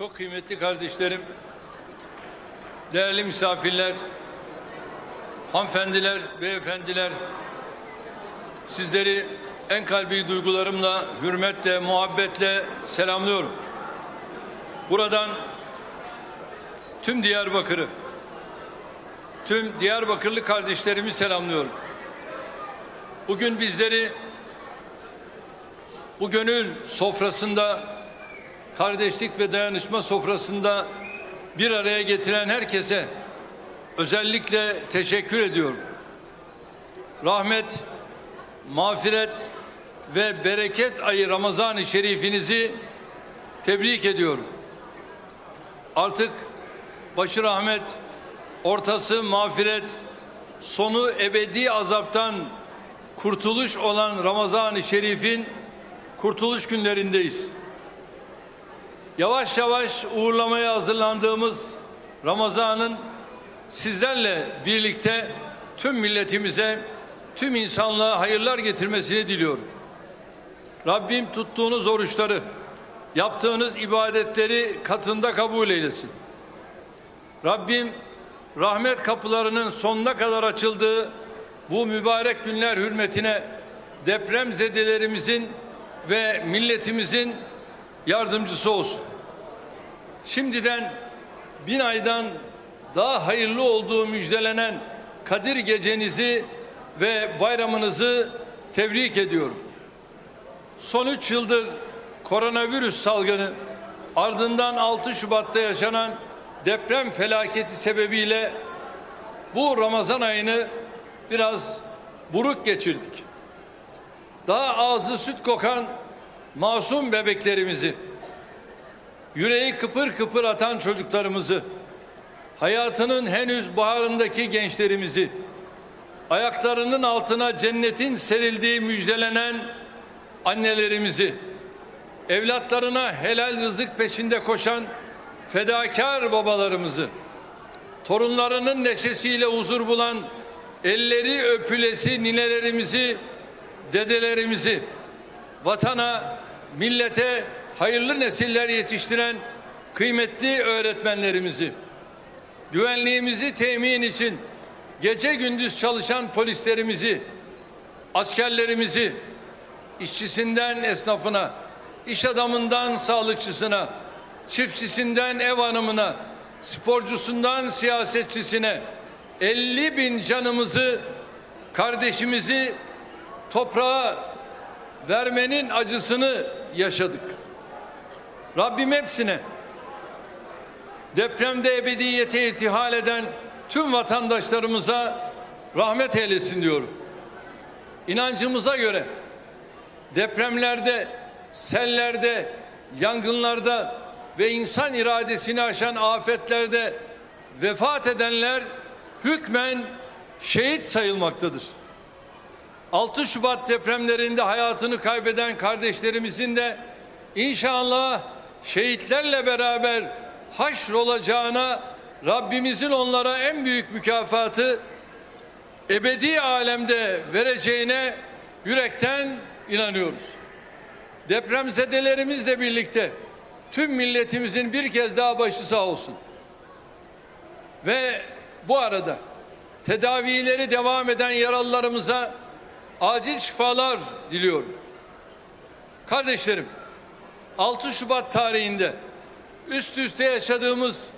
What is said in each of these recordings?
Çok kıymetli kardeşlerim, değerli misafirler, hanımefendiler, beyefendiler, sizleri en kalbi duygularımla, hürmetle, muhabbetle selamlıyorum. Buradan tüm Diyarbakır'ı, tüm Diyarbakırlı kardeşlerimi selamlıyorum. Bugün bizleri bu gönül sofrasında kardeşlik ve dayanışma sofrasında bir araya getiren herkese özellikle teşekkür ediyorum. Rahmet, mağfiret ve bereket ayı Ramazan-ı Şerifinizi tebrik ediyorum. Artık başı rahmet, ortası mağfiret, sonu ebedi azaptan kurtuluş olan Ramazan-ı Şerif'in kurtuluş günlerindeyiz. Yavaş yavaş uğurlamaya hazırlandığımız Ramazan'ın sizlerle birlikte tüm milletimize, tüm insanlığa hayırlar getirmesini diliyorum. Rabbim tuttuğunuz oruçları, yaptığınız ibadetleri katında kabul eylesin. Rabbim rahmet kapılarının sonuna kadar açıldığı bu mübarek günler hürmetine depremzedelerimizin ve milletimizin yardımcısı olsun. Şimdiden bin aydan daha hayırlı olduğu müjdelenen Kadir gecenizi ve bayramınızı tebrik ediyorum. Son üç yıldır koronavirüs salgını ardından 6 Şubat'ta yaşanan deprem felaketi sebebiyle bu Ramazan ayını biraz buruk geçirdik. Daha ağzı süt kokan masum bebeklerimizi, yüreği kıpır kıpır atan çocuklarımızı, hayatının henüz baharındaki gençlerimizi, ayaklarının altına cennetin serildiği müjdelenen annelerimizi, evlatlarına helal rızık peşinde koşan fedakar babalarımızı, torunlarının neşesiyle huzur bulan elleri öpülesi ninelerimizi, dedelerimizi, vatana, millete hayırlı nesiller yetiştiren kıymetli öğretmenlerimizi, güvenliğimizi temin için gece gündüz çalışan polislerimizi, askerlerimizi, işçisinden esnafına, iş adamından sağlıkçısına, çiftçisinden ev hanımına, sporcusundan siyasetçisine 50 bin canımızı, kardeşimizi toprağa vermenin acısını yaşadık. Rabbim hepsine depremde ebediyete irtihal eden tüm vatandaşlarımıza rahmet eylesin diyorum. İnancımıza göre depremlerde, sellerde, yangınlarda ve insan iradesini aşan afetlerde vefat edenler hükmen şehit sayılmaktadır. 6 Şubat depremlerinde hayatını kaybeden kardeşlerimizin de inşallah şehitlerle beraber haşr olacağına Rabbimizin onlara en büyük mükafatı ebedi alemde vereceğine yürekten inanıyoruz. Depremzedelerimizle birlikte tüm milletimizin bir kez daha başı sağ olsun. Ve bu arada tedavileri devam eden yaralılarımıza acil şifalar diliyorum. Kardeşlerim, 6 Şubat tarihinde üst üste yaşadığımız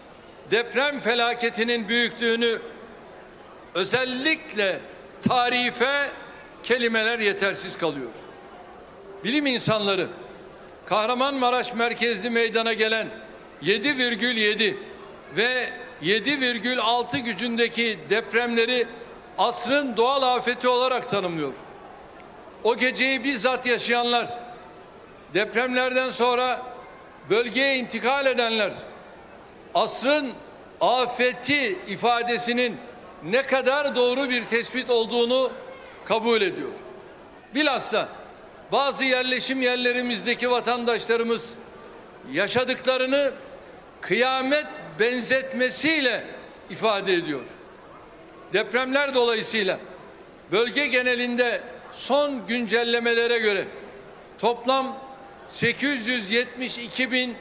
deprem felaketinin büyüklüğünü özellikle tarife kelimeler yetersiz kalıyor. Bilim insanları Kahramanmaraş merkezli meydana gelen 7,7 ve 7,6 gücündeki depremleri asrın doğal afeti olarak tanımlıyor. O geceyi bizzat yaşayanlar, depremlerden sonra bölgeye intikal edenler, asrın afeti ifadesinin ne kadar doğru bir tespit olduğunu kabul ediyor. Bilhassa bazı yerleşim yerlerimizdeki vatandaşlarımız yaşadıklarını kıyamet benzetmesiyle ifade ediyor. Depremler dolayısıyla bölge genelinde son güncellemelere göre toplam 872 bin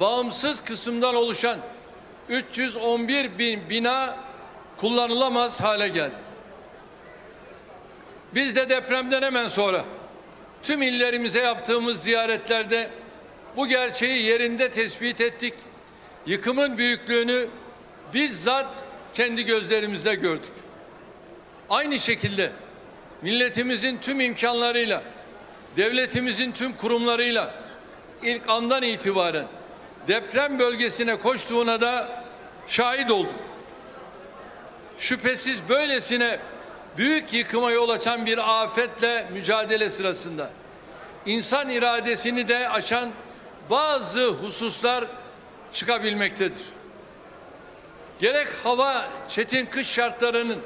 bağımsız kısımdan oluşan 311 bin bina kullanılamaz hale geldi. Biz de depremden hemen sonra tüm illerimize yaptığımız ziyaretlerde bu gerçeği yerinde tespit ettik. Yıkımın büyüklüğünü bizzat kendi gözlerimizle gördük. Aynı şekilde milletimizin tüm imkanlarıyla, devletimizin tüm kurumlarıyla ilk andan itibaren deprem bölgesine koştuğuna da şahit olduk. Şüphesiz böylesine büyük yıkıma yol açan bir afetle mücadele sırasında insan iradesini de aşan bazı hususlar çıkabilmektedir. Gerek hava çetin kış şartlarının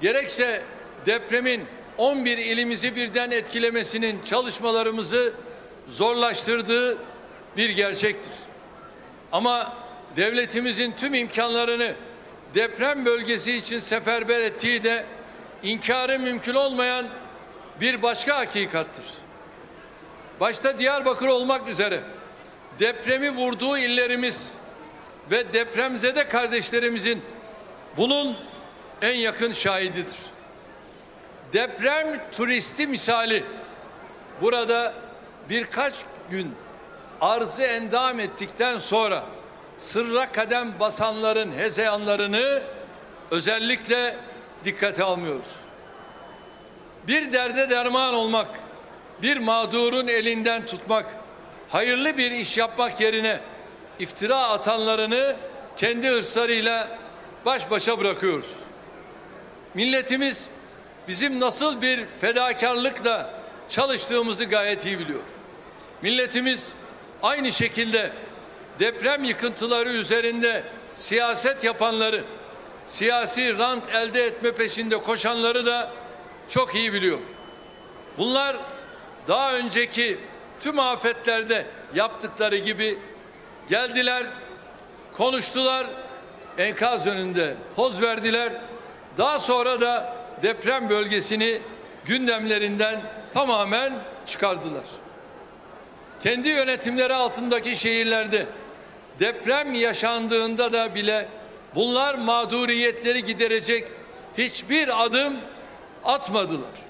gerekse depremin 11 ilimizi birden etkilemesinin çalışmalarımızı zorlaştırdığı bir gerçektir. Ama devletimizin tüm imkanlarını deprem bölgesi için seferber ettiği de inkarı mümkün olmayan bir başka hakikattır. Başta Diyarbakır olmak üzere depremi vurduğu illerimiz ve depremzede kardeşlerimizin bunun en yakın şahididir. Deprem turisti misali burada birkaç gün arzı endam ettikten sonra sırra kadem basanların hezeyanlarını özellikle dikkate almıyoruz. Bir derde derman olmak, bir mağdurun elinden tutmak, hayırlı bir iş yapmak yerine iftira atanlarını kendi hırslarıyla baş başa bırakıyoruz. Milletimiz bizim nasıl bir fedakarlıkla çalıştığımızı gayet iyi biliyor. Milletimiz aynı şekilde deprem yıkıntıları üzerinde siyaset yapanları, siyasi rant elde etme peşinde koşanları da çok iyi biliyor. Bunlar daha önceki tüm afetlerde yaptıkları gibi geldiler, konuştular, enkaz önünde poz verdiler. Daha sonra da deprem bölgesini gündemlerinden tamamen çıkardılar. Kendi yönetimleri altındaki şehirlerde deprem yaşandığında da bile bunlar mağduriyetleri giderecek hiçbir adım atmadılar.